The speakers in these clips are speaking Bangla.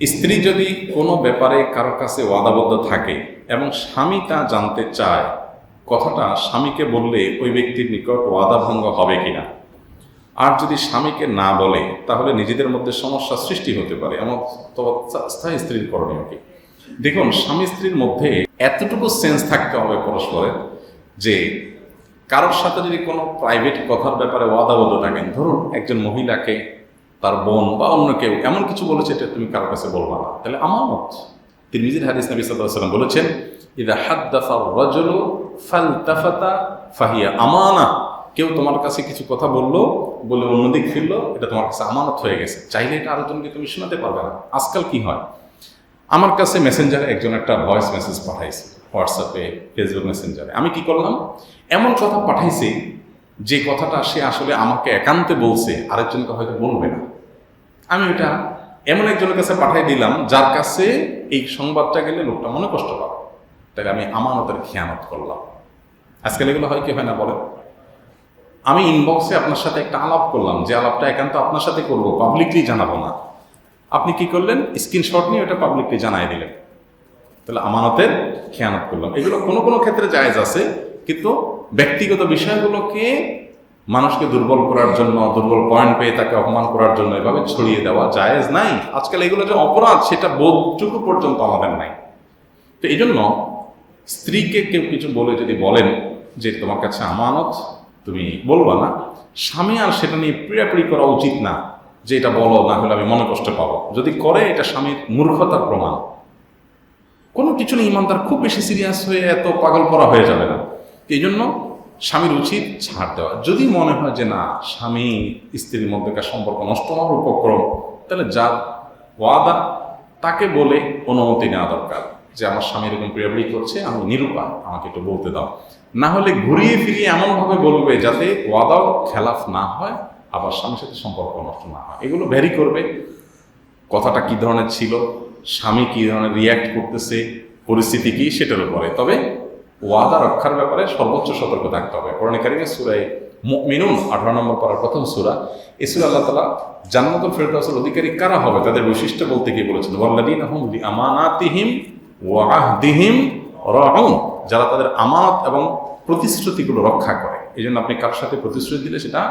স্ত্রী যদি কোনো ব্যাপারে কারও কাছে ওয়াদাবদ্ধ থাকে এবং স্বামী তা জানতে চায়, কথাটা স্বামীকে বললে ওই ব্যক্তির নিকট ওয়াদাভঙ্গ হবে কিনা? আর যদি স্বামীকে না বলে, তাহলে নিজেদের মধ্যে সমস্যা সৃষ্টি হতে পারে। এমন স্থায়ী স্ত্রীর করণীয় কি? দেখুন, স্বামী স্ত্রীর মধ্যে এতটুকু সেন্স থাকতে হবে পরস্পরের যে, কারোর সাথে যদি কোনো প্রাইভেট কথার ব্যাপারে ওয়াদাবদ্ধ থাকেন, ধরুন একজন মহিলাকে তার বোন বা অন্য কেউ, এমন কিছু বলেছে এটা তুমি কারোর কাছে বলবা না। তাহলে আমানত। তিনি নিজের হাদিস নবী সাল্লাম বলেছেন, ইদা হাদ্দাফা রাজুলু ফালতাফাতা ফাহিয়া। আমানা, কেউ তোমার কাছে কিছু কথা বলল, বলে অন্যদিক ফিরলো, এটা তোমার কাছে আমানত হয়ে গেছে। চাইলে এটা আরেকজনকে তুমি শোনাতে পারবে না। আজকাল কি হয়? আমার কাছে মেসেঞ্জারে একজন একটা ভয়েস মেসেজ পাঠাইছে, হোয়াটসঅ্যাপে, ফেসবুক মেসেঞ্জারে। আমি কি করলাম? এমন কথা পাঠাইছি যে কথাটা সে আসলে আমাকে একান্তে বলছে, আরেকজনকে হয়তো বলবে না। আমি ওইটা এমন একজনের কাছে পাঠাই দিলাম, যার কাছে এই সংবাদটা গেলে লোকটা মনে কষ্ট পাবে। তাই আমি আমানতের খেয়ানত করলাম। আজকাল এগুলো হয় কি হয় না বলে আমি ইনবক্সে আপনার সাথে একটা আলাপ করলাম, যে আলাপটা একান্ত আপনার সাথে করব পাবলিকলি জানাব না। আপনি কি করলেন? স্ক্রিনশট নিয়ে ওটা পাবলিকলি জানাই দিলেন। তাহলে আমানতের খেয়ানত করলাম। এগুলো কোনো কোনো ক্ষেত্রে জায়জ আছে, কিন্তু ব্যক্তিগত বিষয়গুলোকে মানুষকে দুর্বল করার জন্য, দুর্বল পয়েন্ট পেয়ে তাকে অপমান করার জন্য এভাবে ছড়িয়ে দেওয়া জায়েজ নাই। আজকাল এগুলো যে অপরাধ, সেটা বোধটুকু পর্যন্ত আমাদের নাই। তো এই জন্য স্ত্রীকে কেউ কিছু বলে, যদি বলেন যে তোমার কাছে আমানত, তুমি বলবা না। স্বামী আর সেটা নিয়ে পিড়াপিড়ি করা উচিত না যে এটা বলো, না হলে আমি মনে কষ্ট পাবো। যদি করে, এটা স্বামীর মূর্খতার প্রমাণ। কোনো কিছু নেই ইমানদার খুব বেশি সিরিয়াস হয়ে এত পাগল পরা হয়ে যাবে না। এই জন্য স্বামীর উচিত ছাড় দেওয়া। যদি মনে হয় যে না, স্বামী স্ত্রীর মধ্যেকার সম্পর্ক নষ্ট হওয়ার উপক্রম, তাহলে যার ওয়াদা, তাকে বলে অনুমতি নেওয়া দরকার যে আমার স্বামী এরকম প্রিয়াবলি করছে, আমি নিরুপায়, আমাকে একটু বলতে দাও। না হলে ঘুরিয়ে ফিরিয়ে এমনভাবে বলবে যাতে ওয়াদাও খেলাফ না হয়, আবার স্বামীর সাথে সম্পর্ক নষ্ট না হয়। এগুলো ভ্যারি করবে। কথাটা কি ধরনের ছিল? স্বামী কি ধরনের রিয়্যাক্ট করতেছে? পরিস্থিতি কি? সেটার উপরে। তবে ওয়াদা রক্ষার ব্যাপারে সর্বোচ্চ সতর্ক থাকতে হবে। কোরআন কারিমে সুরাই মিনুন আঠারো নম্বর পড়ার প্রথম সুরা, এই সুরা আল্লাহ তালা জান্নাতুল ফেরদাউসের অধিকারী কারা হবে? তাদের বৈশিষ্ট্য বলতে গিয়ে বলেছেন ওয়াল্লাদিন আহম আমানাতিহিম ওয়াহদিহিম রাউন যারা তাদের আমানত এবং প্রতিশ্রুতিগুলো রক্ষা করে। এই জন্য আপনি কার সাথে প্রতিশ্রুতি দিলে সেটা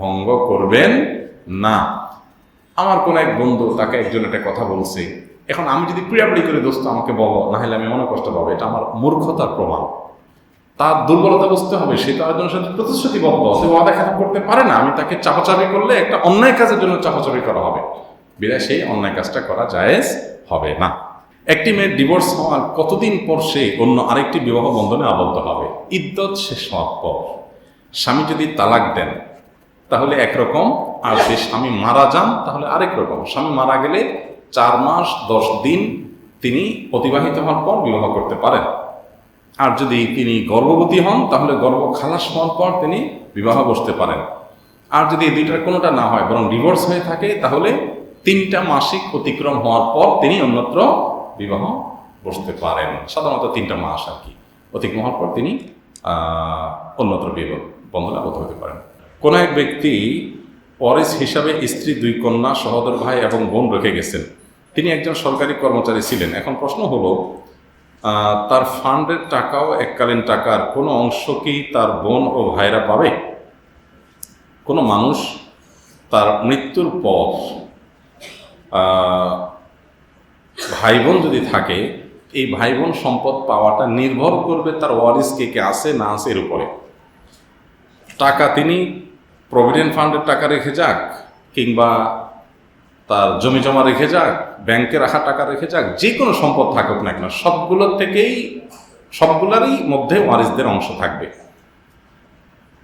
ভঙ্গ করবেন না। আমার কোনো এক বন্ধু তাকে একজন একটা কথা বলছে এখন আমি যদি প্রিয়াপড়ি করে দোস্ত আমাকে বলো না হলে আমি মনে কষ্ট পাবো, এটা আমার মূর্খতার প্রমাণ। তার দুর্বলতা বুঝতে হবে, সে তো আরেকজনের সাথে প্রতিশ্রুতিবদ্ধ, সে খেলা করতে পারে না, আমি তাকে চাপাচাপি করলে একটা অন্যায় কাজের জন্য চাপাচাপি করা হবে। বিদায়, সেই অন্যায় কাজটা করা জায়েজ হবে না। একটি মেয়ের ডিভোর্স হওয়ার কতদিন পর সে অন্য আরেকটি বিবাহ বন্ধনে আবদ্ধ হবে? ইদ্যত শেষ হওয়ার পর। স্বামী যদি তালাক দেন, তাহলে একরকম, আর যে স্বামী মারা যান, তাহলে আরেক রকম। স্বামী মারা গেলে চার মাস, দশ দিন তিনি অতিবাহিত হওয়ার পর বিবাহ করতে পারেন। আর যদি তিনি গর্ভবতী হন, তাহলে গর্ভ খালাস হওয়ার পর তিনি বিবাহ বসতে পারেন। আর যদি এই দুইটার কোনোটা না হয়, বরং ডিভোর্স হয়ে থাকে, তাহলে তিনটা মাসিক অতিক্রম হওয়ার পর তিনি অন্যত্র বিবাহ বসতে পারেন। সাধারণত তিনটা মাস আর কি। অতিক্রম হওয়ার পর তিনি অন্যত্র বিবাহ বন্ধনে আবদ্ধ হতে পারেন। কোনো এক ব্যক্তি ওয়ারিস হিসাবে স্ত্রী, দুই কন্যা, সহোদর ভাই এবং বোন রেখে গেছেন। তিনি একজন সরকারি কর্মচারী ছিলেন। এখন প্রশ্ন হলো তার ফান্ডের টাকাও এককালীন টাকার। কোনো অংশ কি তার বোন ও ভাইরা পাবে? কোনো মানুষ তার মৃত্যুর পর ভাই বোন যদি থাকে, এই ভাই বোন সম্পদ পাওয়াটা নির্ভর করবে তার ওয়ারিস কে কে আছে, না আছে এর উপরে। টাকা তিনি প্রভিডেন্ট ফান্ডের টাকা রেখে যাক, কিংবা তার জমি জমা রেখে যাক, ব্যাংকে রাখা টাকা রেখে যাক, যে কোনো সম্পদ থাকুক না কেন সবগুলোর থেকেই, সবগুলোরই মধ্যে ওয়ারিসদের অংশ থাকবে।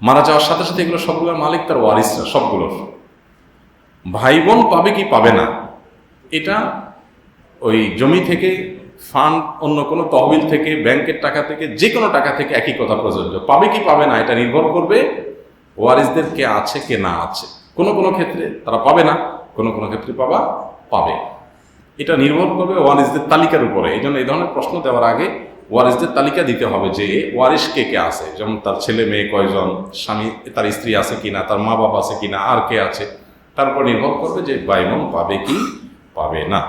মারা যাওয়ার সাথে সাথে এগুলো সবগুলোর মালিক তার ওয়ারিসরা সবগুলোর। ভাই বোন পাবে কি পাবে না, এটা ওই জমি থেকে, ফান্ড, অন্য কোনো তহবিল থেকে, ব্যাংকের টাকা থেকে, যে কোনো টাকা থেকে একই কথা প্রযোজ্য। পাবে কি পাবে না, এটা নির্ভর করবে ওয়ারিসদের কে আছে, কে না আছে। কোনো কোনো ক্ষেত্রে তারা পাবে না। কোনো কোনো ক্ষেত্রে পাবা পাবে। এটা নির্ভর করবে ওয়ারিসদের তালিকার উপরে। এই জন্য এই ধরনের প্রশ্ন দেওয়ার আগে ওয়ারিসদের তালিকা দিতে হবে যে ওয়ারিস কে কে আছে? যেমন তার ছেলে মেয়ে কয়জন, স্বামী, তার স্ত্রী আছে কি না তার মা বাবা আছে কি না আর কে আছে? তারপর নির্ভর করবে যে বাইমন পাবে কি, পাবে না।